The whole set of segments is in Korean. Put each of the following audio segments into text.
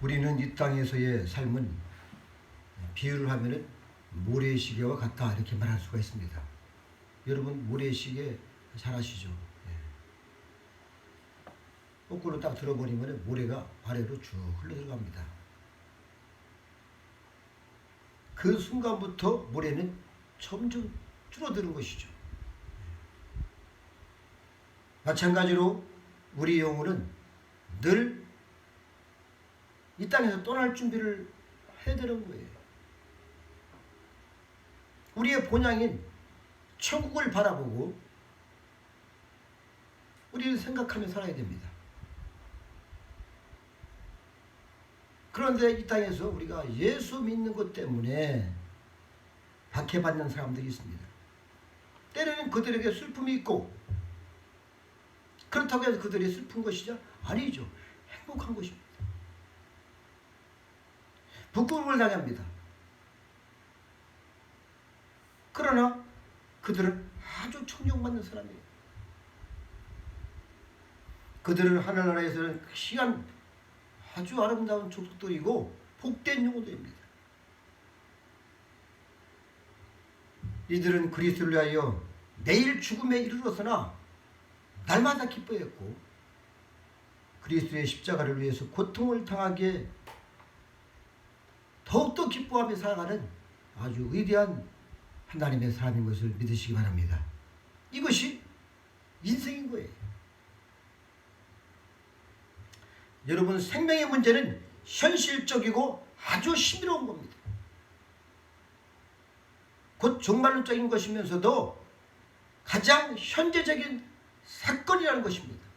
우리는 이 땅에서의 삶은 비유를 하면은 모래시계와 같다 이렇게 말할 수가 있습니다. 여러분 모래시계 잘 아시죠? 예. 거꾸로 딱 들어버리면 모래가 아래로 쭉 흘러 들어갑니다. 그 순간부터 모래는 점점 줄어드는 것이죠. 마찬가지로 우리 영혼은 늘이 땅에서 떠날 준비를 해야 되는 거예요. 우리의 본향인 천국을 바라보고 우리는 생각하며 살아야 됩니다. 그런데 이 땅에서 우리가 예수 믿는 것 때문에 박해받는 사람들이 있습니다. 때로는 그들에게 슬픔이 있고 그렇다고 해서 그들이 슬픈 것이죠? 아니죠. 행복한 것입니다. 부끄러움을 당합니다. 그러나 그들은 아주 존경받는 사람이에요. 그들은 하늘나라에서는 시간 아주 아름다운 족속들이고 복된 영혼들입니다. 이들은 그리스도를 위하여 내일 죽음에 이르렀으나 날마다 기뻐했고 그리스도의 십자가를 위해서 고통을 당하기에 더욱더 기뻐하며 살아가는 아주 위대한 하나님의 사람인 것을 믿으시기 바랍니다. 이것이 인생인 거예요. 여러분 생명의 문제는 현실적이고 아주 신비로운 겁니다. 곧 종말론적인 것이면서도 가장 현재적인 사건이라는 것입니다.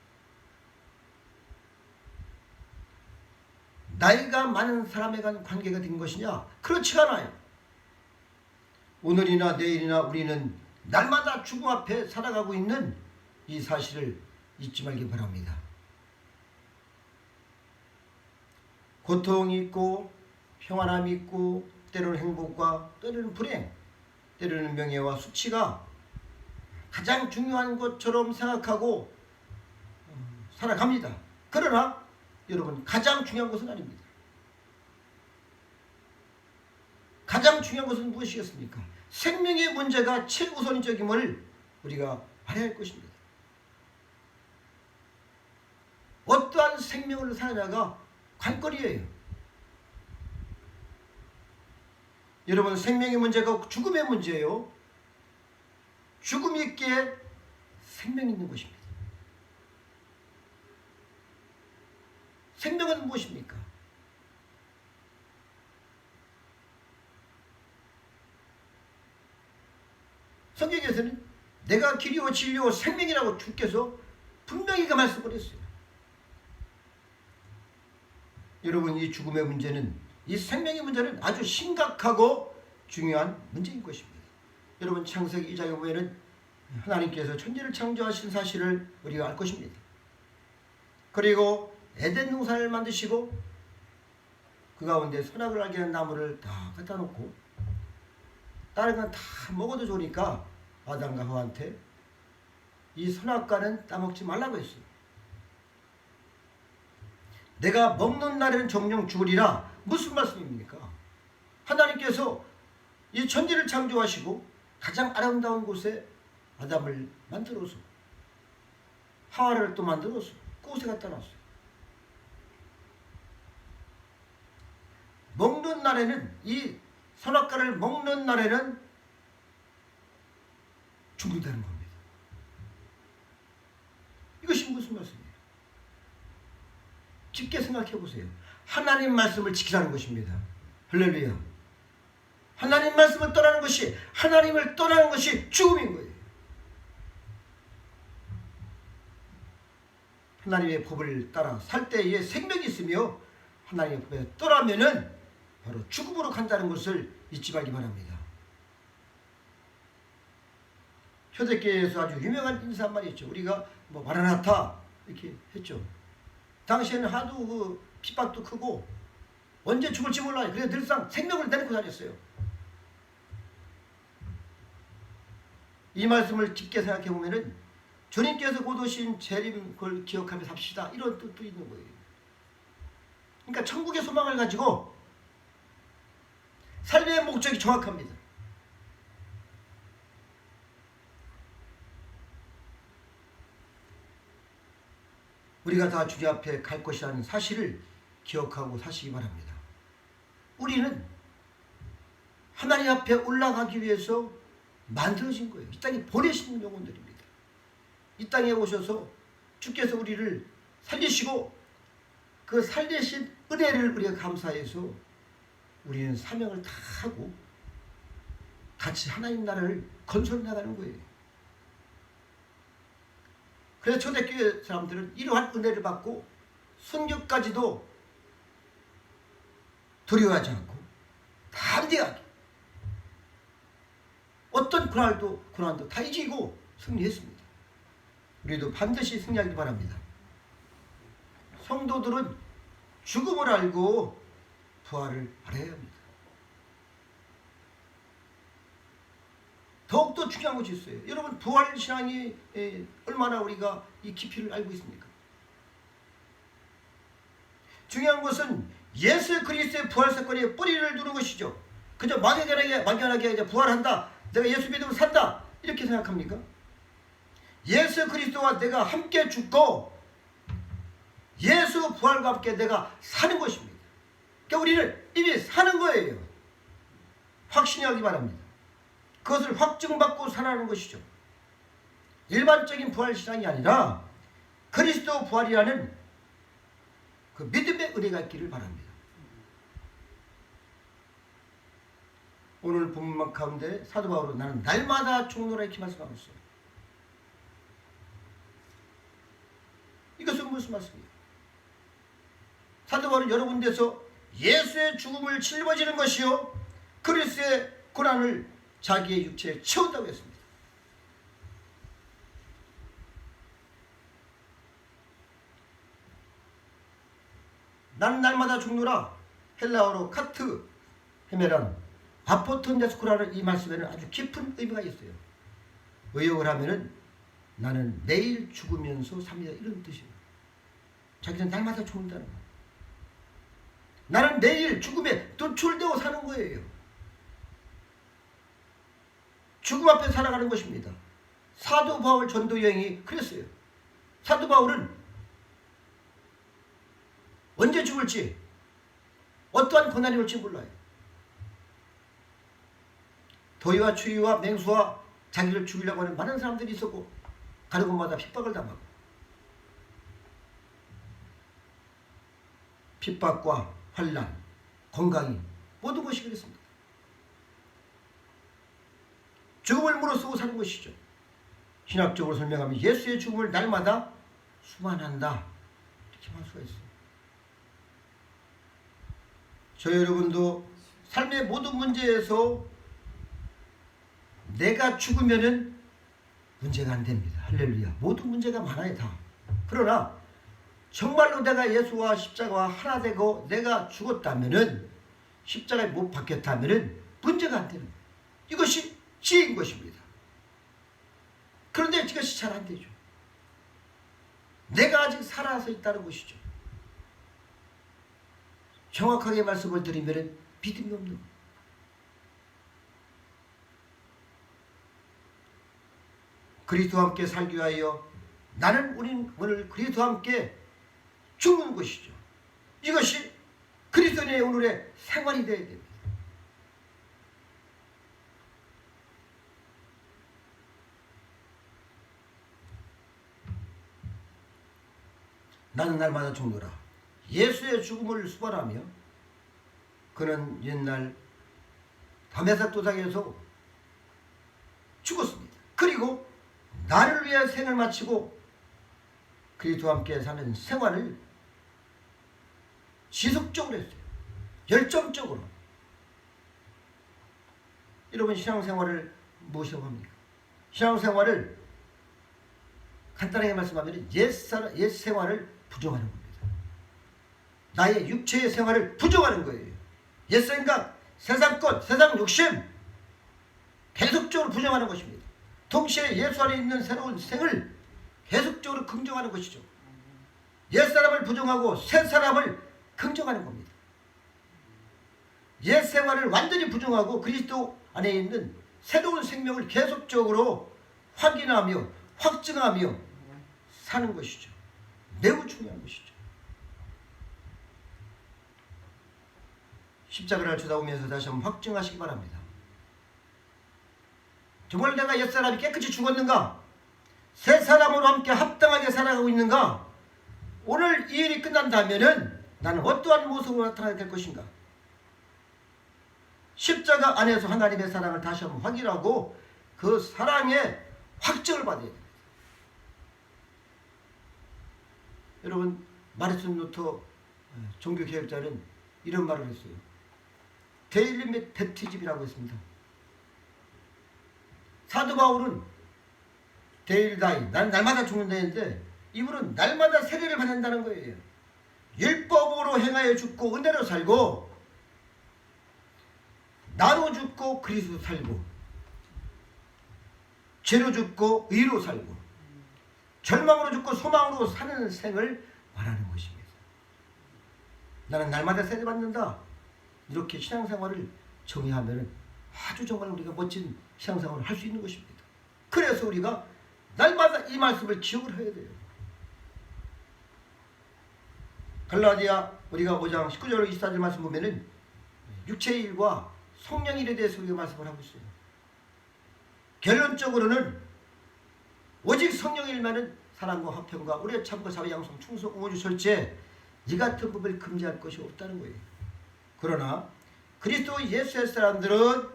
나이가 많은 사람에 간 관계가 된 것이냐? 그렇지 않아요. 오늘이나 내일이나 우리는 날마다 죽음 앞에 살아가고 있는 이 사실을 잊지 말기 바랍니다. 고통이 있고 평안함이 있고 때로는 행복과 때로는 불행, 때로는 명예와 수치가 가장 중요한 것처럼 생각하고 음, 살아갑니다. 그러나 여러분 가장 중요한 것은 아닙니다. 가장 중요한 것은 무엇이겠습니까? 생명의 문제가 최우선적임을 우리가 알아야 할 것입니다. 어떠한 생명을 사느냐가 관건이에요. 여러분 생명의 문제가 죽음의 문제예요. 죽음이 있기에 생명이 있는 것입니다. 생명은 무엇입니까? 성경에서는 내가 길이요 진리요 생명이라고 주께서 분명히 그 말씀을 했어요. 여러분 이 죽음의 문제는 이 생명의 문제는 아주 심각하고 중요한 문제인 것입니다. 여러분 창세기 2장에 보면은 하나님께서 천지를 창조하신 사실을 우리가 알 것입니다. 그리고 에덴 동산을 만드시고 그 가운데 선악을 알게 하는 나무를 다 갖다 놓고 다른 건 다 먹어도 좋으니까 아담과 하와한테 이 선악과는 따먹지 말라고 했어요. 내가 먹는 날에는 정령 죽으리라 무슨 말씀입니까? 하나님께서 이 천지를 창조하시고 가장 아름다운 곳에 아담을 만들어서 하와를 또 만들어서 그곳에 갖다 놨어요. 먹는 날에는 이 선악과를 먹는 날에는 죽는다는 겁니다. 이것이 무슨 말씀이에요? 깊게 생각해 보세요. 하나님 말씀을 지키라는 것입니다. 할렐루야. 하나님 말씀을 떠나는 것이 하나님을 떠나는 것이 죽음인 거예요. 하나님의 법을 따라 살 때에 생명이 있으며 하나님의 법에 떠나면은 바로 죽음으로 간다는 것을 잊지 말기 바랍니다. 초대교회에서 아주 유명한 인사 한 마리 있죠. 우리가 뭐 마라나타 이렇게 했죠. 당시에는 하도 그 핍박도 크고 언제 죽을지 몰라요. 그래서 늘상 생명을 내놓고 다녔어요. 이 말씀을 깊게 생각해 보면은 주님께서 곧 오신 재림 그걸 기억하며 삽시다. 이런 뜻도 있는 거예요. 그러니까 천국의 소망을 가지고 목적이 정확합니다. 우리가 다 주님 앞에 갈 것이라는 사실을 기억하고 사시기 바랍니다. 우리는 하나님 앞에 올라가기 위해서 만들어진 거예요. 이 땅에 보내신 영혼들입니다. 이 땅에 오셔서 주께서 우리를 살리시고 그 살리신 은혜를 우리가 감사해서 우리는 사명을 다 하고 같이 하나님 나라를 건설 나가는 거예요. 그래서 초대교회 사람들은 이러한 은혜를 받고 순교까지도 두려워하지 않고 담대하게 어떤 고난도 고난도 다 이기고 승리했습니다. 우리도 반드시 승리하기 바랍니다. 성도들은 죽음을 알고 부활을 알아야 합니다. 더욱더 중요한 것이 있어요. 여러분 부활 신앙이 에, 얼마나 우리가 이 깊이를 알고 있습니까? 중요한 것은 예수 그리스도의 부활 사건에 뿌리를 두는 것이죠. 그저 막연하게 막연하게 이제 부활한다. 내가 예수 믿으면 산다. 이렇게 생각합니까? 예수 그리스도와 내가 함께 죽고 예수 부활과 함께 내가 사는 것입니다. 우리는 이미 사는 거예요. 확신히 하기 바랍니다. 그것을 확증받고 살아가는 것이죠. 일반적인 부활 신앙이 아니라 그리스도 부활이라는 그 믿음의 은혜가 있기를 바랍니다. 오늘 본문 가운데 사도 바울은 나는 날마다 종로라 이렇게 말씀하고 있어요. 이것은 무슨 말씀이에요? 사도 바울은 여러 군데서 예수의 죽음을 짊어지는 것이요 그리스의 고난을 자기의 육체에 채운다고 했습니다. 나는 날마다 죽노라 헬라어로 카트 헤메란 아포톤 데스쿠라는 이 말씀에는 아주 깊은 의미가 있어요. 의역을 하면은 나는 내일 죽으면서 삽니다 이런 뜻이에요. 자기는 날마다 죽는다는 거예요. 나는 내일 죽음에 노출되어 사는 거예요. 죽음 앞에 살아가는 것입니다. 사도 바울 전도 여행이 그랬어요. 사도 바울은 언제 죽을지 어떠한 고난이 올지 몰라요. 더위와 추위와 맹수와 자기를 죽이려고 하는 많은 사람들이 있었고 가는 곳마다 핍박을 당하고 핍박과 환란, 건강이 모든 것이 그랬습니다. 죽음을 무릅쓰고 사는 것이죠. 신학적으로 설명하면 예수의 죽음을 날마다 수만한다. 이렇게 말 수가 있어요. 저 여러분도 삶의 모든 문제에서 내가 죽으면은 문제가 안 됩니다. 할렐루야. 모든 문제가 많아요, 다. 그러나 정말로 내가 예수와 십자가와 하나 되고 내가 죽었다면은 십자가에 못 박혔다면은 문제가 안 되는 거예요. 이것이 지혜인 것입니다. 그런데 이것이 잘 안 되죠. 내가 아직 살아서 있다는 것이죠. 정확하게 말씀을 드리면 믿음이 없는 거예요. 그리스도와 함께 살기 위하여 나는 우린 오늘 그리스도와 함께 죽는 것이죠. 이것이 그리스도인의 오늘의 생활이 되어야 됩니다. 나는 날마다 죽노라. 예수의 죽음을 수반하며 그는 옛날 담에사 도상에서 죽었습니다. 그리고 나를 위해 생을 마치고 그리스도와 함께 사는 생활을 지속적으로 했어요. 열정적으로. 여러분 신앙생활을 무엇이라고 합니까? 신앙생활을 간단하게 말씀하면 옛, 살, 옛 생활을 부정하는 겁니다. 나의 육체의 생활을 부정하는 거예요. 옛 생각, 세상 것, 세상 욕심 계속적으로 부정하는 것입니다. 동시에 예수 안에 있는 새로운 생을 계속적으로 긍정하는 것이죠. 옛 사람을 부정하고 새 사람을 긍정하는 겁니다. 옛 생활을 완전히 부정하고 그리스도 안에 있는 새로운 생명을 계속적으로 확인하며 확증하며 사는 것이죠. 매우 중요한 것이죠. 십자가를 쳐다보면서 다시 한번 확증하시기 바랍니다. 정말 내가 옛사람이 깨끗이 죽었는가? 새 사람으로 함께 합당하게 살아가고 있는가? 오늘 이 일이 끝난다면은 나는 어떠한 모습으로 나타나게 될 것인가? 십자가 안에서 하나님의 사랑을 다시 한번 확인하고 그 사랑의 확증을 받아야 됩니다. 여러분 마르틴 루터 종교 개혁자는 이런 말을 했어요. 데일리 몇 베티즘이라고 했습니다. 사도 바울은 데일 다이 난 날마다 죽는다는데 이분은 날마다 세례를 받는다는 거예요. 율법으로 행하여 죽고 은혜로 살고 나로 죽고 그리스도 살고 죄로 죽고 의로 살고 절망으로 죽고 소망으로 사는 생을 말하는 것입니다. 나는 날마다 세례 받는다. 이렇게 신앙생활을 정의하면 아주 정말 우리가 멋진 신앙생활을 할 수 있는 것입니다. 그래서 우리가 날마다 이 말씀을 기억을 해야 돼요. 갈라디아 우리가 5장 19절 24절 말씀 보면은 육체의 일과 성령의 일에 대해서 우리가 말씀을 하고 있어요. 결론적으로는 오직 성령의 일만은 사랑과 화평과 우리의 참과 사회 양성 충성 오주 절제 이 같은 법을 금지할 것이 없다는 거예요. 그러나 그리스도 예수의 사람들은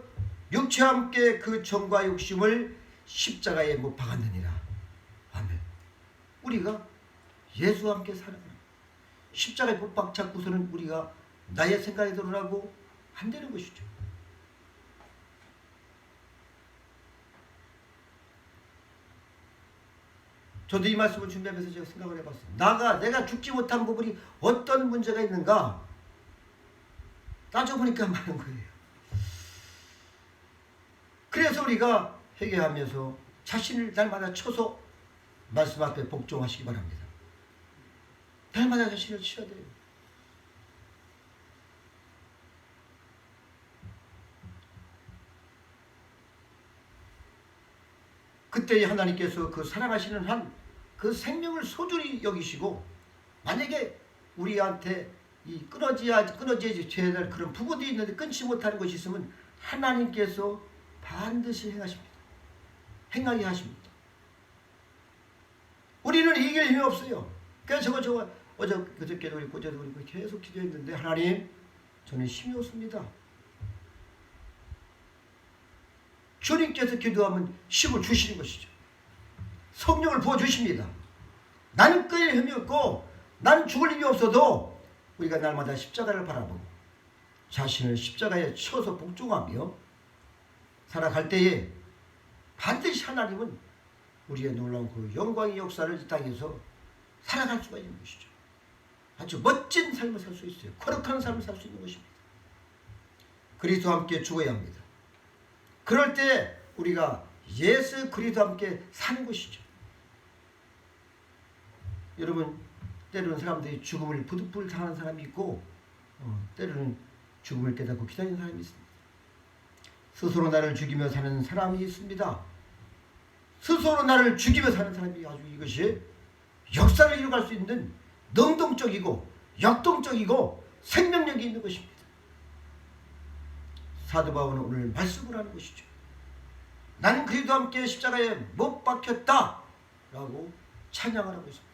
육체와 함께 그 정과 욕심을 십자가에 못 박았느니라. 아멘. 우리가 예수와 함께 살아가는 십자가에 못 박잡고서는 우리가 나의 생각이 드러나고 안 되는 것이죠. 저도 이 말씀을 준비하면서 제가 생각을 해봤어요. 나가 내가 죽지 못한 부분이 어떤 문제가 있는가 따져보니까 많은 거예요. 그래서 우리가 회개하면서 자신을 날마다 쳐서 말씀 앞에 복종하시기 바랍니다. 날마다 자신을 돼요. 그때 하나님께서 그 사랑하시는 한 그 생명을 소중히 여기시고 만약에 우리한테 이 끊어져야 끊어져야지 죄야 될 그런 부분이 있는데 끊지 못하는 것이 있으면 하나님께서 반드시 행하십니다. 행하게 하십니다. 우리는 이길 힘이 없어요. 그래서 저거 저거 어제 그저께도 그랬고 어제도 그랬고 계속 기도했는데 하나님 저는 힘이 없습니다. 주님께서 기도하면 힘을 주시는 것이죠. 성령을 부어주십니다. 나는 끓일 힘이 없고 나는 죽을 힘이 없어도 우리가 날마다 십자가를 바라보고 자신을 십자가에 쳐서 복종하며 살아갈 때에 반드시 하나님은 우리의 놀라운 그 영광의 역사를 이 땅에서 살아갈 수가 있는 것이죠. 아주 멋진 삶을 살 수 있어요. 거룩한 삶을 살 수 있는 것입니다. 그리스도와 함께 죽어야 합니다. 그럴 때 우리가 예수 그리스도와 함께 사는 것이죠. 여러분 때로는 사람들이 죽음을 부득불 당하는 사람이 있고 어, 때로는 죽음을 깨닫고 기다리는 사람이 있습니다. 스스로 나를 죽이며 사는 사람이 있습니다. 스스로 나를 죽이며 사는 사람이 아주 이것이 역사를 이루갈 수 있는 능동적이고 역동적이고 생명력이 있는 것입니다. 사도 바울은 오늘 말씀을 하는 것이죠. 나는 그리스도 함께 십자가에 못 박혔다 라고 찬양을 하고 있습니다.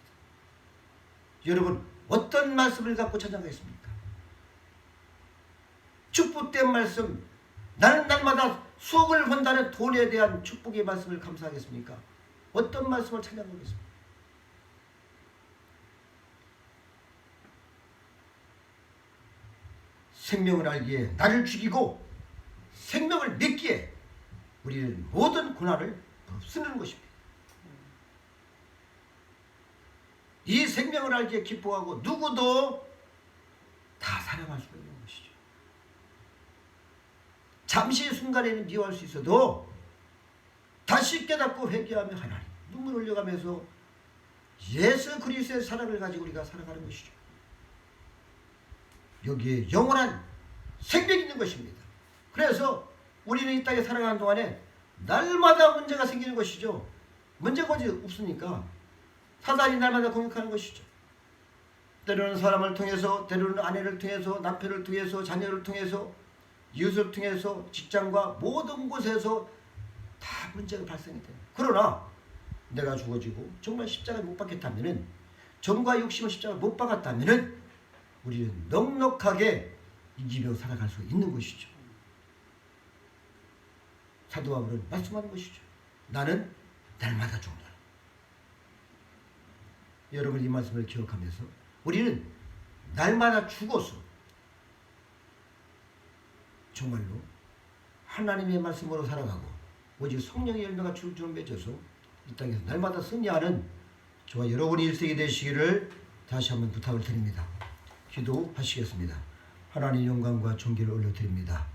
여러분 어떤 말씀을 갖고 찬양하겠습니까? 축복된 말씀 나는 날마다 수억을 번다는 돈에 대한 축복의 말씀을 감사하겠습니까? 어떤 말씀을 찬양하겠습니까? 생명을 알기에 나를 죽이고 생명을 믿기에 우리는 모든 고난을 쓰는 것입니다. 이 생명을 알기에 기뻐하고 누구도 다 사랑할 수 있는 것이죠. 잠시 순간에는 미워할 수 있어도 다시 깨닫고 회개하며 하나님 눈물 흘려가면서 예수 그리스도의 사랑을 가지고 우리가 살아가는 것이죠. 여기에 영원한 생명이 있는 것입니다. 그래서 우리는 이 땅에 살아가는 동안에 날마다 문제가 생기는 것이죠. 문제가 없으니까 사단이 날마다 공격하는 것이죠. 때로는 사람을 통해서, 때로는 아내를 통해서, 남편을 통해서, 자녀를 통해서, 이웃을 통해서, 직장과 모든 곳에서 다 문제가 발생이 돼요. 그러나 내가 죽어지고 정말 십자가를 못 박겠다면은 정과 욕심을 십자가를 못 박았다면은 우리는 넉넉하게 이기며 살아갈 수 있는 것이죠. 사도 바울은 말씀하는 것이죠. 나는 날마다 죽는다. 여러분 이 말씀을 기억하면서 우리는 날마다 죽어서 정말로 하나님의 말씀으로 살아가고 오직 성령의 열매가 줄줄 맺어서 이 땅에서 날마다 승리하는 저와 여러분이 일생이 되시기를 다시 한번 부탁을 드립니다. 기도하시겠습니다. 하나님 영광과 존귀를 올려드립니다.